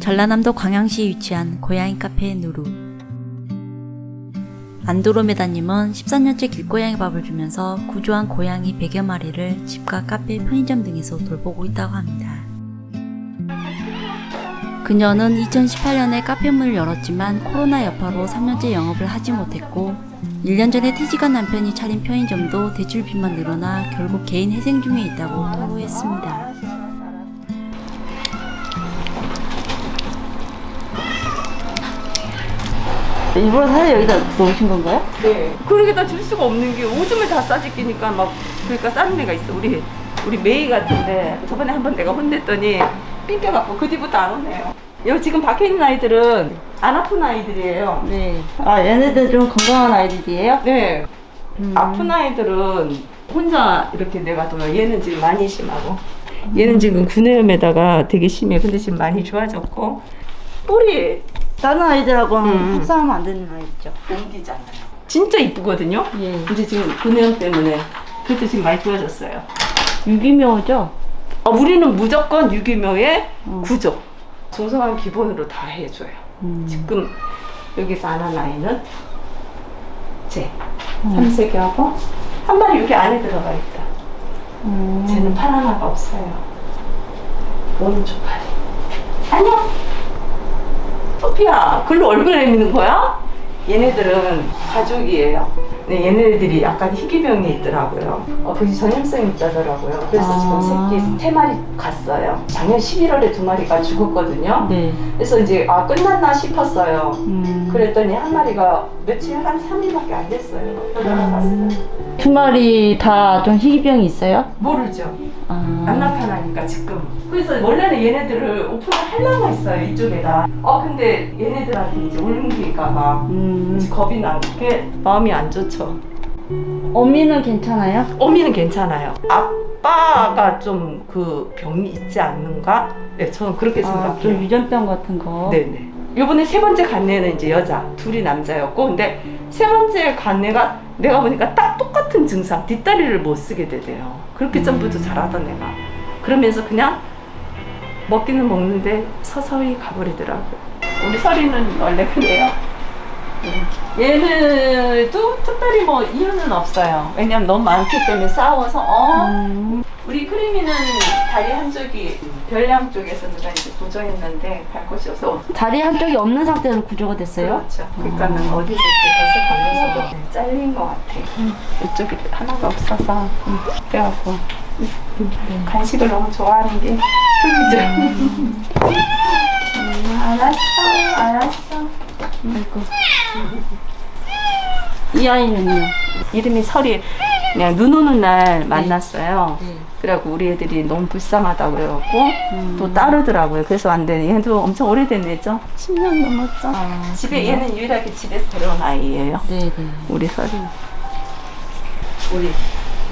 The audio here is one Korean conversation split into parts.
전라남도 광양시에 위치한 고양이 카페 누루. 안드로메다님은 14년째 길고양이 밥을 주면서 구조한 고양이 100여 마리를 집과 카페, 편의점 등에서 돌보고 있다고 합니다. 그녀는 2018년에 카페 문을 열었지만 코로나 여파로 3년째 영업을 하지 못했고 1년 전에 퇴직한 남편이 차린 편의점도 대출빚만 늘어나 결국 개인 회생 중에 있다고 토로했습니다. 일부러 사실 여기다 놓으신 건가요? 네. 그러게다 줄 수가 없는 게 오줌을 다 싸지 끼니까 막 그러니까 싸는 애가 있어. 우리 우리 메이 같은데 저번에 한 번 내가 혼냈더니 삥겨갖고 그 뒤부터 안 오네요. 여기 지금 밖에 있는 아이들은 안 아픈 아이들이에요. 네. 아, 얘네들 좀 건강한 아이들이에요? 네. 음. 아픈 아이들은 혼자 이렇게 내가 둬요. 얘는 지금 많이 심하고. 얘는 지금 구내염에다가 되게 심해. 근데 지금 많이 좋아졌고 뿌리 다른 아이들하고는 음. 합사하면 안 되는 아이죠. 옮기잖아요. 진짜 이쁘거든요. 예. 근데 지금 구내염 때문에 그래도 지금 많이 좋아졌어요. 유기묘죠? 아, 우리는 무조건 유기묘의 음. 구조. 중성화 기본으로 다 해줘요. 음. 지금 여기서 안 한 아이는 쟤 음. 삼색이하고 한 마리 여기 안에 들어가 있다. 음. 쟤는 팔 하나가 없어요. 오른쪽 팔이. 안녕. 소피야, 글로 얼굴 내미는 거야? 얘네들은 가족이에요. 네, 얘네들이 약간 희귀병이 있더라고요. 어, 그게 전염성이 있다더라고요. 그래서 아. 지금 새끼 세 마리 갔어요. 작년 11월에 두 마리가 죽었거든요. 네. 그래서 이제 아 끝났나 싶었어요. 음. 그랬더니 한 마리가 며칠 한 3일밖에 안 됐어요. 돌아갔어요. 두 마리 다 좀 희귀병이 있어요? 모르죠. 아. 안 나타나니까 지금. 그래서 원래는 얘네들을 오픈을 하려고 했어요 이쪽에다. 어 근데 얘네들한테 이제 옮길까봐 음. 겁이 나게 마음이 안 좋죠. 어미는 괜찮아요? 어미는 괜찮아요. 아빠가 좀 그 병이 있지 않는가? 네, 저는 그렇게 아, 생각해요. 좀 유전병 같은 거. 네네. 요번에 세 번째 간내는 이제 여자, 둘이 남자였고, 근데 세 번째 간내가 내가 보니까 딱 똑같은 증상, 뒷다리를 못 쓰게 되대요. 그렇게 음. 점프도 잘하던 애가. 그러면서 그냥 먹기는 먹는데 서서히 가버리더라고요. 우리 서리는 원래 그래요. 네. 얘는도 특별히 뭐 이유는 없어요. 왜냐면 너무 많기 때문에 싸워서, 어? 음. 우리 크리미는 다리 한쪽이 별량 쪽에서 누가 이제 고정했는데 갈 곳이 없어. 다리 한쪽이 없는 상태로 구조가 됐어요? 그렇죠. 그러니까는 어디서 이렇게 벗어 걸려서 잘린 것 같아. 이쪽이 하나가 없어서 그래갖고 간식을 너무 좋아하는 게 크리미죠. 음, 알았어, 알았어. 아이고. 이 아이는요? 이름이 설이 그냥 눈 오는 날 만났어요. 네. 그래갖고 우리 애들이 너무 불쌍하다고 그래갖고 음. 또 따르더라고요. 그래서 안 되네. 얘도 엄청 오래된 애죠. 10년 넘었죠. 아, 집에 그래요? 얘는 유일하게 집에서 데려온 아이예요. 네 네. 우리 설이. 우리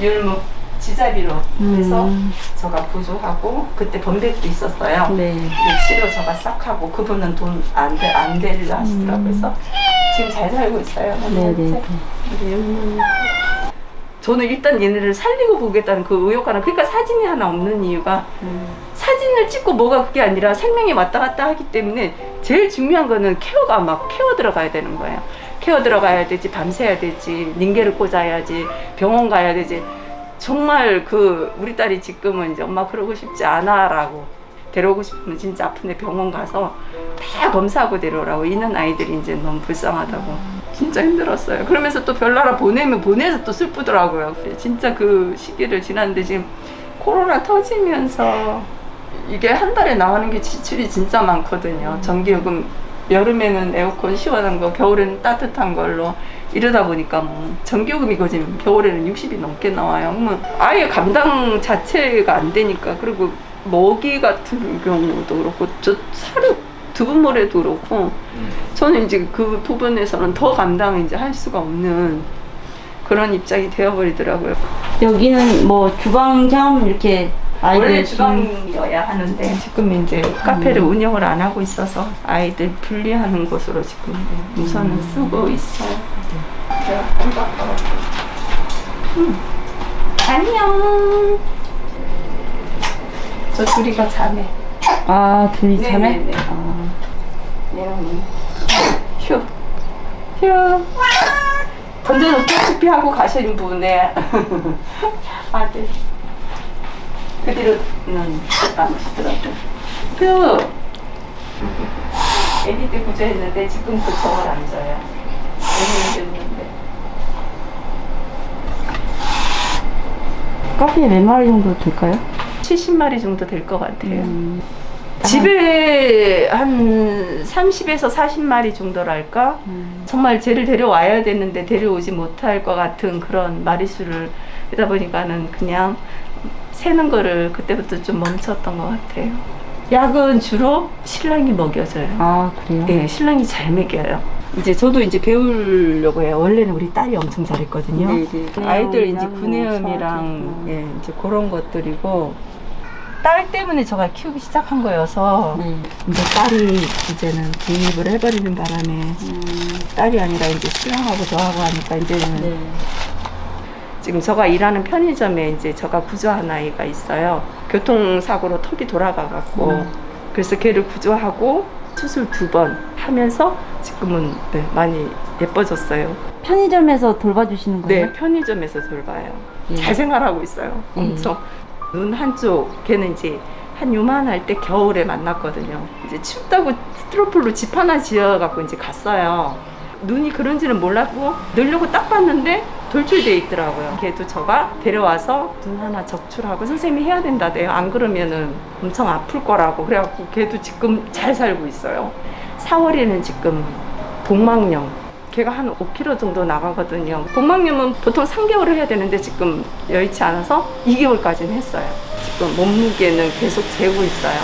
율무 지자비로 그래서 음. 저가 부조하고 그때 범백도 있었어요. 네. 근데 치료 저가 싹 하고 그분은 돈안 돼, 안 되려 하시더라고요. 그래서 지금 잘 살고 있어요. 음. 네네. 우리 율무. 저는 일단 얘네를 살리고 보겠다는 그 의욕하는 그러니까 사진이 하나 없는 이유가 음. 사진을 찍고 뭐가 그게 아니라 생명이 왔다 갔다 하기 때문에 제일 중요한 거는 케어가 막 케어 들어가야 되는 거예요. 케어 들어가야 되지, 밤새야 되지, 링게를 꽂아야지, 병원 가야 되지. 정말 그 우리 딸이 지금은 이제 엄마 그러고 싶지 않아라고 데려오고 싶으면 진짜 아픈데 병원 가서 다 검사하고 데려오라고 있는 아이들이 이제 너무 불쌍하다고 진짜 힘들었어요. 그러면서 또 별나라 보내면 보내서 또 슬프더라고요. 진짜 그 시기를 지났는데 지금 코로나 터지면서 이게 한 달에 나오는 게 지출이 진짜 많거든요. 전기요금 여름에는 에어컨 시원한 거, 겨울에는 따뜻한 걸로 이러다 보니까 뭐 전기요금이 거 지금 겨울에는 60이 넘게 나와요. 그러면 아예 감당 자체가 안 되니까 그리고 먹이 같은 경우도 그렇고 저 사료 두부모래도 그렇고 저는 이제 그 부분에서는 더 감당 이제 할 수가 없는 그런 입장이 되어버리더라고요. 여기는 뭐 주방장 이렇게 아이들 주방이어야 하는데 지금 이제 카페를 운영을 안 하고 있어서 아이들 분리하는 곳으로 지금 우선은 쓰고 있어요. 네, 음. 안녕. 저 둘이가 자네. 아 둘이 자매? 네네네. 아. 휴. 휴. 던져놓고 하고 가신 분의 아들. 그 뒤로는 안 오시더라고. 휴. 애기 때 구조했는데 지금도 정을 안. 애기 됐는데. 카페에 몇 마리 정도 될까요? 70마리 정도 될 것 같아요. 음. 집에 한 30에서 40마리 정도랄까? 음. 정말 쟤를 데려와야 되는데 데려오지 못할 것 같은 그런 마리수를 하다 보니까는 그냥 새는 거를 그때부터 좀 멈췄던 것 같아요. 약은 주로 신랑이 먹여줘요. 아 그래요? 예, 신랑이 잘 먹여요. 이제 저도 이제 배우려고 해요. 원래는 우리 딸이 엄청 잘했거든요. 네 네. 아이들 이제 구내염이랑 예, 이제 그런 것들이고 딸 때문에 제가 키우기 시작한 거여서 네. 이제 딸이 이제는 독립을 해버리는 바람에 음. 딸이 아니라 이제 신랑하고 저하고 하니까 이제는 네. 지금 제가 일하는 편의점에 이제 제가 구조한 아이가 있어요. 교통사고로 턱이 돌아가갖고 음. 그래서 걔를 구조하고 수술 두 번 하면서 지금은 네, 많이 예뻐졌어요. 편의점에서 돌봐주시는 거예요? 네, 편의점에서 돌봐요. 예. 잘 생활하고 있어요. 예. 엄청. 눈 한쪽, 걔는 이제 한 요만할 때 겨울에 만났거든요. 이제 춥다고 스트로폴로 집 하나 지어갖고 이제 갔어요. 눈이 그런지는 몰랐고, 넣으려고 딱 봤는데 돌출돼 있더라고요. 걔도 저가 데려와서 눈 하나 적출하고 선생님이 해야 된다대요. 안 그러면은 엄청 아플 거라고. 그래갖고 걔도 지금 잘 살고 있어요. 4월에는 지금 복막염. 걔가 한 5kg 정도 나가거든요. 복막염은 보통 3개월을 해야 되는데 지금 여의치 않아서 2개월까지는 했어요. 지금 몸무게는 계속 재고 있어요.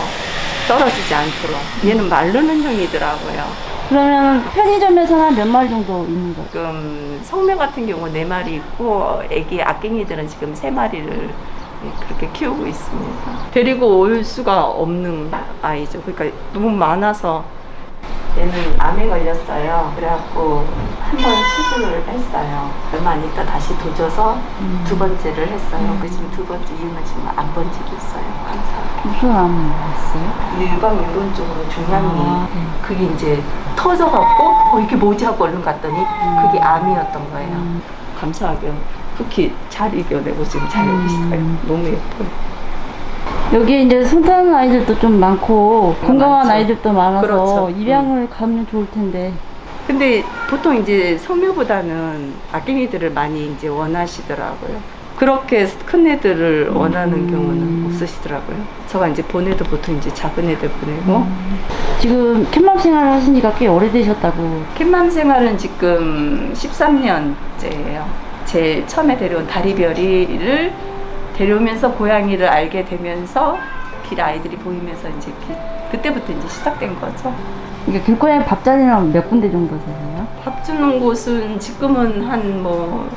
떨어지지 않도록. 얘는 마르는 형이더라고요. 그러면 편의점에서는 한몇 마리 정도 있는 거예요? 지금 성매 같은 경우 4마리 있고 애기 악갱이들은 지금 3마리를 그렇게 키우고 있습니다. 데리고 올 수가 없는 아이죠. 그러니까 너무 많아서 얘는 암에 걸렸어요. 그래갖고 한 번 수술을 했어요. 얼마 안 있다 다시 도져서 두 번째를 했어요. 그 지금 두 번째 이유는 지금 안 번지고 있어요. 항상. 무슨 암 왔어요? 유방 이론 쪽으로 종양이 아, 네. 그게 이제 터져갖고 어 이게 뭐지 하고 얼른 갔더니 그게 암이었던 거예요. 음. 감사하게 특히 잘 이겨내고 지금 잘 음. 있어요. 너무 예뻐요. 여기 이제 손타는 아이들도 좀 많고 건강한 많죠. 아이들도 많아서 그렇죠. 입양을 가면 좋을 텐데 근데 보통 이제 성묘보다는 아갱이들을 많이 이제 원하시더라고요. 그렇게 큰 애들을 원하는 음. 경우는 없으시더라고요. 제가 이제 보내도 보통 이제 작은 애들 보내고 지금 캣맘 생활을 지가 꽤 오래되셨다고 캣맘 생활은 지금 13년째예요. 제 처음에 데려온 다리별이를 데려오면서 고양이를 알게 되면서 길 아이들이 보이면서 이제 기- 그때부터 이제 시작된 거죠. 이게 길고양이 밥자리는 몇 군데 정도 되세요? 밥 주는 곳은 지금은 한뭐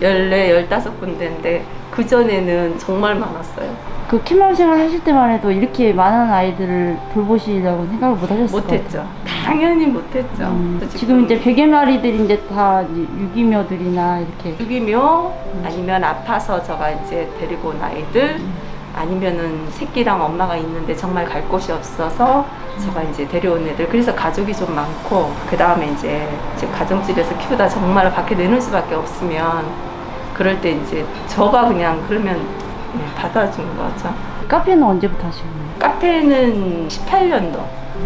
14, 15군데인데 그전에는 정말 많았어요. 그 캣맘 생활 하실 때만 해도 이렇게 많은 아이들을 돌보시려고 생각을 못 하셨을 것 같아요? 못했죠. 당연히 못했죠. 음, 그래서 지금 이제 베개 마리들이 이제 다 이제 유기묘들이나 이렇게. 유기묘? 아니면 아파서 저가 이제 데리고 온 아이들? 아니면은 새끼랑 엄마가 있는데 정말 갈 곳이 없어서 저가 이제 데려온 애들. 그래서 가족이 좀 많고 그 다음에 이제, 이제 가정집에서 키우다 정말 밖에 내놓을 수밖에 없으면 그럴 때 이제 저가 그냥 그러면 네, 받아준 거죠. 카페는 언제부터 하시는 거예요? 카페는 18년도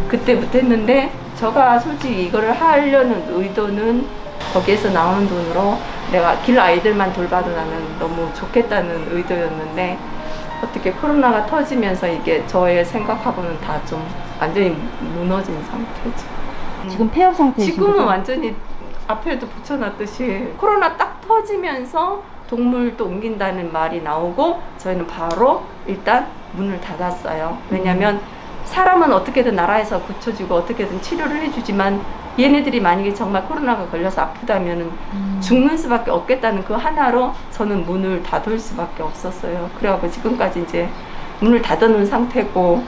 그때부터 했는데 제가 솔직히 이거를 하려는 의도는 거기에서 나오는 돈으로 내가 길 아이들만 돌봐도 나는 너무 좋겠다는 의도였는데 어떻게 코로나가 터지면서 이게 저의 생각하고는 다 좀 완전히 무너진 상태죠. 지금 폐업 상태이신 지금은 거죠? 완전히 앞에도 붙여놨듯이 코로나 딱 터지면서 동물도 옮긴다는 말이 나오고 저희는 바로 일단 문을 닫았어요. 왜냐면 사람은 어떻게든 나라에서 고쳐주고 어떻게든 치료를 해주지만 얘네들이 만약에 정말 코로나가 걸려서 아프다면은 음. 죽는 수밖에 없겠다는 그 하나로 저는 문을 닫을 수밖에 없었어요. 그래갖고 지금까지 이제 문을 닫아놓은 상태고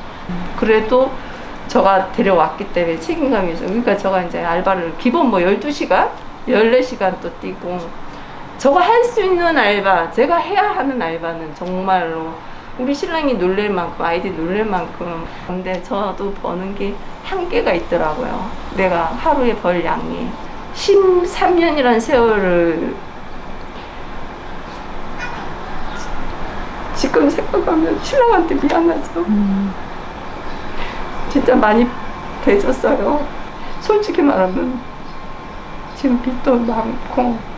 그래도 저가 데려왔기 때문에 책임감이 있어요. 그러니까 저가 이제 알바를 기본 뭐 12시간, 14시간 또 뛰고 저가 할 수 있는 알바, 제가 해야 하는 알바는 정말로 우리 신랑이 놀랄 만큼 아이들이 놀랄 만큼 근데 저도 버는 게 한계가 있더라고요. 내가 하루에 벌 양이 13년이라는 세월을 지금 생각하면 신랑한테 미안하죠. 진짜 많이 대줬어요. 솔직히 말하면 지금 빚도 많고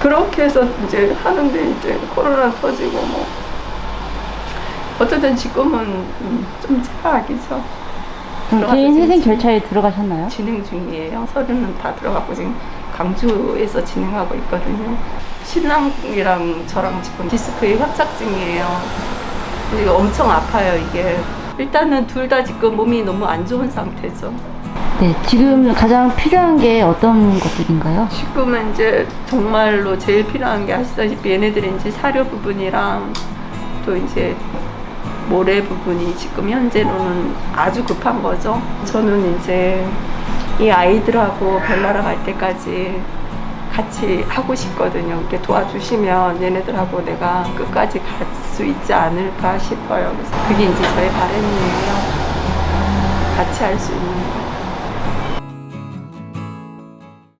그렇게 해서 이제 하는데 이제 코로나 터지고 뭐 어쨌든 지금은 음, 좀 제각이죠. 그럼 개인 회생 절차에 들어가셨나요? 진행 중이에요. 서류는 다 들어가고 지금 강주에서 진행하고 있거든요. 신랑이랑 저랑 지금 디스크의 협착증이에요. 이게 엄청 아파요 이게. 일단은 둘 다 지금 몸이 너무 안 좋은 상태죠. 네, 지금 가장 필요한 게 어떤 것들인가요? 지금은 이제 정말로 제일 필요한 게 아시다시피 얘네들이 이제 사료 부분이랑 또 이제 모래 부분이 지금 현재로는 아주 급한 거죠. 저는 이제 이 아이들하고 별나라 갈 때까지 같이 하고 싶거든요. 이렇게 도와주시면 얘네들하고 내가 끝까지 갈 수 있지 않을까 싶어요. 그래서 그게 이제 저의 바람이에요. 같이 할 수 있는 거.